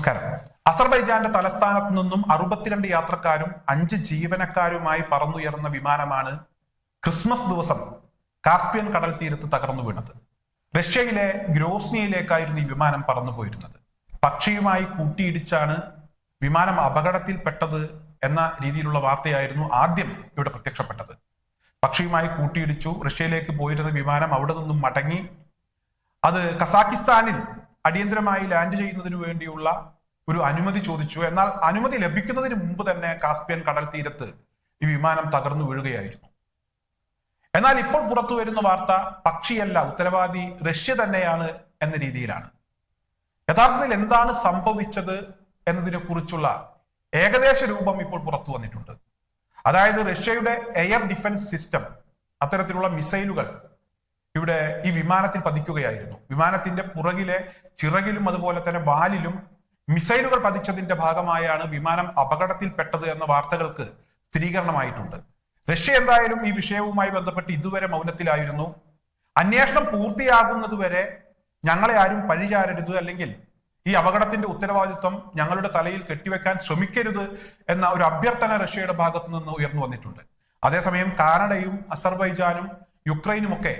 നമസ്കാരം. അസർബൈജാന്റെ തലസ്ഥാനത്ത് നിന്നും അറുപത്തിരണ്ട് യാത്രക്കാരും അഞ്ച് ജീവനക്കാരുമായി പറന്നുയർന്ന വിമാനമാണ് ക്രിസ്മസ് ദിവസം കാസ്പിയൻ കടൽ തീരത്ത് തകർന്നു വീണത്. റഷ്യയിലെ ഗ്രോസ്നിയയിലേക്കായിരുന്നു ഈ വിമാനം പറന്നുപോയിരുന്നത്. പക്ഷിയുമായി കൂട്ടിയിടിച്ചാണ് വിമാനം അപകടത്തിൽപ്പെട്ടത് എന്ന രീതിയിലുള്ള വാർത്തയായിരുന്നു ആദ്യം ഇവിടെ പ്രത്യക്ഷപ്പെട്ടത്. പക്ഷിയുമായി കൂട്ടിയിടിച്ചു റഷ്യയിലേക്ക് പോയിരുന്ന വിമാനം അവിടെ നിന്നും മടങ്ങി. അത് കസാക്കിസ്ഥാനിൽ അടിയന്തരമായി ലാൻഡ് ചെയ്യുന്നതിന് വേണ്ടിയുള്ള ഒരു അനുമതി ചോദിച്ചു. എന്നാൽ അനുമതി ലഭിക്കുന്നതിന് മുമ്പ് തന്നെ കാസ്പിയൻ കടൽ തീരത്ത് ഈ വിമാനം തകർന്നു വീഴുകയായിരുന്നു. എന്നാൽ ഇപ്പോൾ പുറത്തു വരുന്ന വാർത്ത പക്ഷിയല്ല ഉത്തരവാദി റഷ്യ തന്നെയാണ് എന്ന രീതിയിലാണ്. യഥാർത്ഥത്തിൽ എന്താണ് സംഭവിച്ചത് എന്നതിനെ കുറിച്ചുള്ള ഏകദേശ രൂപം ഇപ്പോൾ പുറത്തു വന്നിട്ടുണ്ട്. അതായത് റഷ്യയുടെ എയർ ഡിഫൻസ് സിസ്റ്റം അത്തരത്തിലുള്ള മിസൈലുകൾ ഇവിടെ ഈ വിമാനത്തിൽ പതിക്കുകയായിരുന്നു. വിമാനത്തിന്റെ പുറകിലെ ചിറകിലും അതുപോലെ തന്നെ വാലിലും മിസൈലുകൾ പതിച്ചതിന്റെ ഭാഗമായാണ് വിമാനം അപകടത്തിൽപ്പെട്ടത് എന്ന വാർത്തകൾക്ക് സ്ഥിരീകരണമായിട്ടുണ്ട്. റഷ്യ എന്തായാലും ഈ വിഷയവുമായി ബന്ധപ്പെട്ട് ഇതുവരെ മൗനത്തിലായിരുന്നു. അന്വേഷണം പൂർത്തിയാകുന്നതുവരെ ഞങ്ങളെ ആരും പഴിചാരരുത് അല്ലെങ്കിൽ ഈ അപകടത്തിന്റെ ഉത്തരവാദിത്വം ഞങ്ങളുടെ തലയിൽ കെട്ടിവെക്കാൻ ശ്രമിക്കരുത് എന്ന ഒരു അഭ്യർത്ഥന റഷ്യയുടെ ഭാഗത്തു നിന്ന് ഉയർന്നു വന്നിട്ടുണ്ട്. അതേസമയം കാനഡയും അസർബൈജാനും യുക്രൈനുമൊക്കെ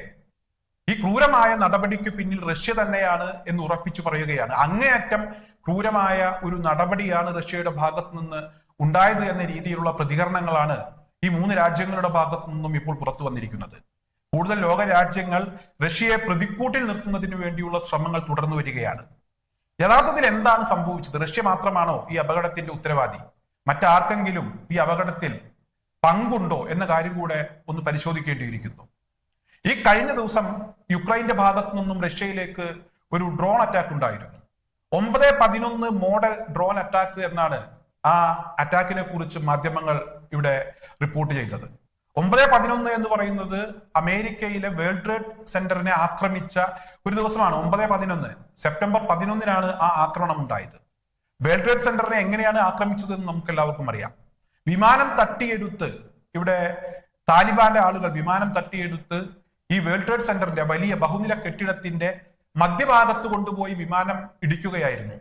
ഈ ക്രൂരമായ നടപടിക്ക് പിന്നിൽ റഷ്യ തന്നെയാണ് എന്ന് ഉറപ്പിച്ചു പറയുകയാണ്. അങ്ങേയറ്റം ക്രൂരമായ ഒരു നടപടിയാണ് റഷ്യയുടെ ഭാഗത്തു നിന്ന് ഉണ്ടായത് എന്ന രീതിയിലുള്ള പ്രതികരണങ്ങളാണ് ഈ മൂന്ന് രാജ്യങ്ങളുടെ ഭാഗത്തു നിന്നും ഇപ്പോൾ പുറത്തു വന്നിരിക്കുന്നത്. കൂടുതൽ ലോക രാജ്യങ്ങൾ റഷ്യയെ പ്രതിക്കൂട്ടിൽ നിർത്തുന്നതിന് വേണ്ടിയുള്ള ശ്രമങ്ങൾ തുടർന്നു വരികയാണ്. യഥാർത്ഥത്തിൽ എന്താണ് സംഭവിച്ചത്? റഷ്യ മാത്രമാണോ ഈ അപകടത്തിന്റെ ഉത്തരവാദി? മറ്റാർക്കെങ്കിലും ഈ അപകടത്തിൽ പങ്കുണ്ടോ എന്ന കാര്യം കൂടെ ഒന്ന് പരിശോധിക്കേണ്ടിയിരിക്കുന്നു. ഈ കഴിഞ്ഞ ദിവസം യുക്രൈന്റെ ഭാഗത്തു നിന്നും റഷ്യയിലേക്ക് ഒരു ഡ്രോൺ അറ്റാക്ക് ഉണ്ടായിരുന്നു. ഒമ്പത് പതിനൊന്ന് മോഡൽ ഡ്രോൺ അറ്റാക്ക് എന്നാണ് ആ അറ്റാക്കിനെ കുറിച്ച് മാധ്യമങ്ങൾ ഇവിടെ റിപ്പോർട്ട് ചെയ്തത്. ഒമ്പത് പതിനൊന്ന് എന്ന് പറയുന്നത് അമേരിക്കയിലെ വേൾഡ് ട്രേഡ് സെന്ററിനെ ആക്രമിച്ച ഒരു ദിവസമാണ്. ഒമ്പത് പതിനൊന്ന്. സെപ്റ്റംബർ പതിനൊന്നിനാണ് ആ ആക്രമണം ഉണ്ടായത്. വേൾഡ് ട്രേഡ് സെന്ററിനെ എങ്ങനെയാണ് ആക്രമിച്ചതെന്ന് നമുക്ക് എല്ലാവർക്കും അറിയാം. വിമാനം തട്ടിയെടുത്ത് ഇവിടെ താലിബാന്റെ ആളുകൾ വിമാനം തട്ടിയെടുത്ത് ഈ വേൾഡ് ട്രേഡ് സെന്ററിന്റെ വലിയ ബഹുനില കെട്ടിടത്തിന്റെ മധ്യഭാഗത്ത് കൊണ്ടുപോയി വിമാനം ഇടിക്കുകയായിരുന്നു.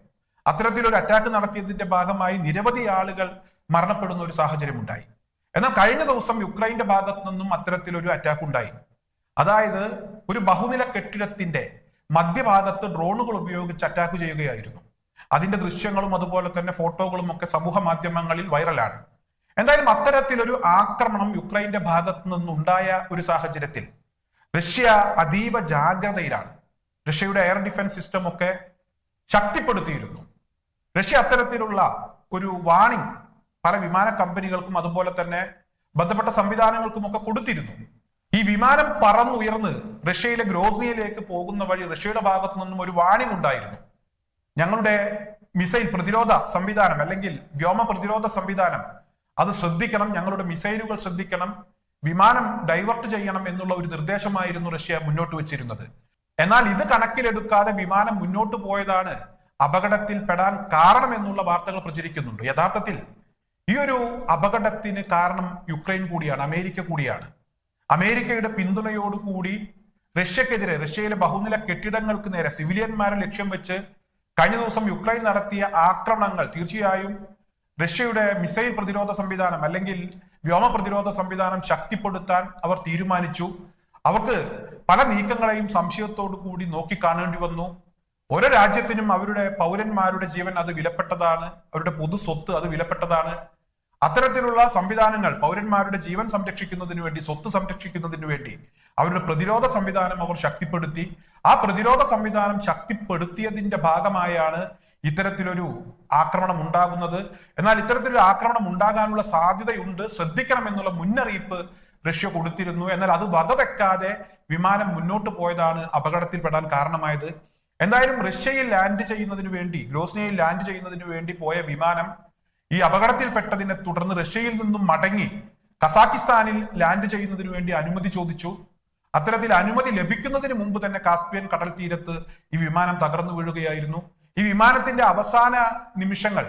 അത്തരത്തിലൊരു അറ്റാക്ക് നടത്തിയതിന്റെ ഭാഗമായി നിരവധി ആളുകൾ മരണപ്പെടുന്ന ഒരു സാഹചര്യം ഉണ്ടായി എന്നാൽ കഴിഞ്ഞ ദിവസം യുക്രൈന്റെ ഭാഗത്തു നിന്നും അത്തരത്തിലൊരു അറ്റാക്ക് ഉണ്ടായി. അതായത് ഒരു ബഹുനില കെട്ടിടത്തിന്റെ മധ്യഭാഗത്ത് ഡ്രോണുകൾ ഉപയോഗിച്ച് അറ്റാക്ക് ചെയ്യുകയായിരുന്നു. അതിന്റെ ദൃശ്യങ്ങളും അതുപോലെ തന്നെ ഫോട്ടോകളും ഒക്കെ സമൂഹ മാധ്യമങ്ങളിൽ വൈറലാണ്. എന്തായാലും അത്തരത്തിലൊരു ആക്രമണം യുക്രൈന്റെ ഭാഗത്തു നിന്നുണ്ടായ ഒരു സാഹചര്യത്തിൽ റഷ്യ അതീവ ജാഗ്രതയിലാണ്. റഷ്യയുടെ എയർ ഡിഫൻസ് സിസ്റ്റം ഒക്കെ ശക്തിപ്പെടുത്തിയിരുന്നു. റഷ്യ അത്തരത്തിലുള്ള ഒരു വാണിംഗ് പല വിമാന കമ്പനികൾക്കും അതുപോലെ തന്നെ ബന്ധപ്പെട്ട സംവിധാനങ്ങൾക്കും ഒക്കെ കൊടുത്തിരുന്നു. ഈ വിമാനം പറന്നുയർന്ന് റഷ്യയിലെ ഗ്രോസ്നിയയിലേക്ക് പോകുന്ന വഴി റഷ്യയുടെ ഭാഗത്തു നിന്നും ഒരു വാണിംഗ് ഉണ്ടായിരുന്നു. ഞങ്ങളുടെ മിസൈൽ പ്രതിരോധ സംവിധാനം അല്ലെങ്കിൽ വ്യോമ പ്രതിരോധ സംവിധാനം അത് ശ്രദ്ധിക്കണം ഞങ്ങളുടെ മിസൈലുകൾ ശ്രദ്ധിക്കണം വിമാനം ഡൈവേർട്ട് ചെയ്യണം എന്നുള്ള ഒരു നിർദ്ദേശമായിരുന്നു റഷ്യ മുന്നോട്ട് വെച്ചിരുന്നത്. എന്നാൽ ഇത് കണക്കിലെടുക്കാതെ വിമാനം മുന്നോട്ട് പോയതാണ് അപകടത്തിൽ പെടാൻ കാരണം എന്നുള്ള വാർത്തകൾ പ്രചരിക്കുന്നുണ്ട്. യഥാർത്ഥത്തിൽ ഈ ഒരു അപകടത്തിന് കാരണം യുക്രൈൻ കൂടിയാണ് അമേരിക്ക കൂടിയാണ്. അമേരിക്കയുടെ പിന്തുണയോടുകൂടി റഷ്യക്കെതിരെ റഷ്യയിലെ ബഹുനില കെട്ടിടങ്ങൾക്ക് നേരെ സിവിലിയന്മാരെ ലക്ഷ്യം വെച്ച് കഴിഞ്ഞ ദിവസം യുക്രൈൻ നടത്തിയ ആക്രമണങ്ങൾ തീർച്ചയായും റഷ്യയുടെ മിസൈൽ പ്രതിരോധ സംവിധാനം അല്ലെങ്കിൽ വ്യോമ പ്രതിരോധ സംവിധാനം ശക്തിപ്പെടുത്താൻ അവർ തീരുമാനിച്ചു. അവർക്ക് പല നീക്കങ്ങളെയും സംശയത്തോടു കൂടി നോക്കിക്കാണേണ്ടി വന്നു. ഓരോ രാജ്യത്തിനും അവരുടെ പൗരന്മാരുടെ ജീവൻ അത് വിലപ്പെട്ടതാണ്. അവരുടെ പൊതു സ്വത്ത് അത് വിലപ്പെട്ടതാണ്. അത്തരത്തിലുള്ള സംവിധാനങ്ങൾ പൗരന്മാരുടെ ജീവൻ സംരക്ഷിക്കുന്നതിന് വേണ്ടി സ്വത്ത് സംരക്ഷിക്കുന്നതിന് വേണ്ടി അവരുടെ പ്രതിരോധ സംവിധാനം അവർ ശക്തിപ്പെടുത്തി. ആ പ്രതിരോധ സംവിധാനം ശക്തിപ്പെടുത്തിയതിന്റെ ഭാഗമായാണ് ഇത്തരത്തിലൊരു ആക്രമണം ഉണ്ടാകുന്നത് എന്നാൽ ഇത്തരത്തിലൊരു ആക്രമണം ഉണ്ടാകാനുള്ള സാധ്യതയുണ്ട്. ശ്രദ്ധിക്കണം എന്നുള്ള മുന്നറിയിപ്പ് റഷ്യ കൊടുത്തിരുന്നു. എന്നാൽ അത് വകവെക്കാതെ വിമാനം മുന്നോട്ട് പോയതാണ് അപകടത്തിൽപ്പെടാൻ കാരണമായത്. എന്തായാലും റഷ്യയിൽ ലാൻഡ് ചെയ്യുന്നതിന് വേണ്ടി ഗ്രോസ്നിയയിൽ ലാൻഡ് ചെയ്യുന്നതിന് വേണ്ടി പോയ വിമാനം ഈ അപകടത്തിൽപ്പെട്ടതിനെ തുടർന്ന് റഷ്യയിൽ നിന്നും മടങ്ങി കസാക്കിസ്ഥാനിൽ ലാൻഡ് ചെയ്യുന്നതിന് വേണ്ടി അനുമതി ചോദിച്ചു. അത്തരത്തിൽ അനുമതി ലഭിക്കുന്നതിന് മുമ്പ് തന്നെ കാസ്പിയൻ കടൽ തീരത്ത് ഈ വിമാനം തകർന്നു വീഴുകയായിരുന്നു. ഈ വിമാനത്തിന്റെ അവസാന നിമിഷങ്ങൾ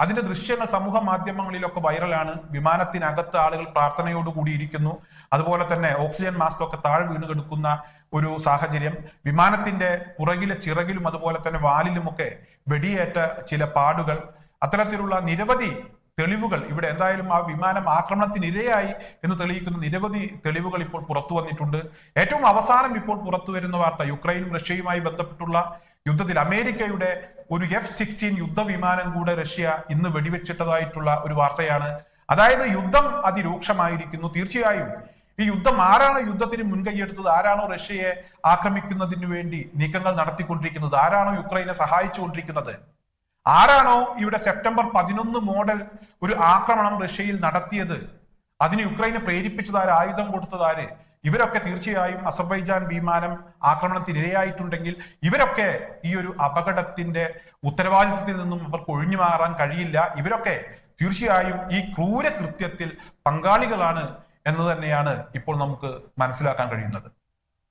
അതിന്റെ ദൃശ്യങ്ങൾ സമൂഹ മാധ്യമങ്ങളിലൊക്കെ വൈറലാണ്. വിമാനത്തിനകത്ത് ആളുകൾ പ്രാർത്ഥനയോടുകൂടി ഇരിക്കുന്നു അതുപോലെ തന്നെ ഓക്സിജൻ മാസ്ക് ഒക്കെ താഴെ വീണ് കിടക്കുന്ന ഒരു സാഹചര്യം. വിമാനത്തിന്റെ പുറകിലെ ചിറകിലും അതുപോലെ തന്നെ വാലിലുമൊക്കെ വെടിയേറ്റ ചില പാടുകൾ. അത്തരത്തിലുള്ള നിരവധി തെളിവുകൾ ഇവിടെ എന്തായാലും ആ വിമാനം ആക്രമണത്തിനിരയായി എന്ന് തെളിയിക്കുന്ന നിരവധി തെളിവുകൾ ഇപ്പോൾ പുറത്തു വന്നിട്ടുണ്ട്. ഏറ്റവും അവസാനം ഇപ്പോൾ പുറത്തു വരുന്ന വാർത്ത യുക്രൈനും റഷ്യയുമായി ബന്ധപ്പെട്ടുള്ള യുദ്ധത്തിൽ അമേരിക്കയുടെ ഒരു എഫ് സിക്സ്റ്റീൻ യുദ്ധവിമാനം കൂടെ റഷ്യ ഇന്ന് വെടിവെച്ചിട്ടതായിട്ടുള്ള ഒരു വാർത്തയാണ്. അതായത് യുദ്ധം അതിരൂക്ഷമായിരിക്കുന്നു. തീർച്ചയായും ഈ യുദ്ധം ആരാണ് യുദ്ധത്തിന് മുൻകൈയെടുത്തത്? ആരാണോ റഷ്യയെ ആക്രമിക്കുന്നതിന് വേണ്ടി നീക്കങ്ങൾ നടത്തിക്കൊണ്ടിരിക്കുന്നത്? ആരാണോ യുക്രൈനെ സഹായിച്ചുകൊണ്ടിരിക്കുന്നത്? ആരാണോ ഇവിടെ സെപ്റ്റംബർ പതിനൊന്ന് മോഡൽ ഒരു ആക്രമണം റഷ്യയിൽ നടത്തിയത്? അതിന് യുക്രൈനെ പ്രേരിപ്പിച്ചതാര് ആയുധം കൊടുത്തതാര് ഇവരൊക്കെ തീർച്ചയായും അസർബൈജാൻ വിമാനം ആക്രമണത്തിന് ഇരയായിട്ടുണ്ടെങ്കിൽ ഇവരൊക്കെ ഈ ഒരു അപകടത്തിന്റെ ഉത്തരവാദിത്വത്തിൽ നിന്നും അവർക്ക് ഒഴിഞ്ഞു മാറാൻ കഴിയില്ല. ഇവരൊക്കെ തീർച്ചയായും ഈ ക്രൂര കൃത്യത്തിൽ പങ്കാളികളാണ് എന്ന് തന്നെയാണ് ഇപ്പോൾ നമുക്ക് മനസ്സിലാക്കാൻ കഴിയുന്നത്.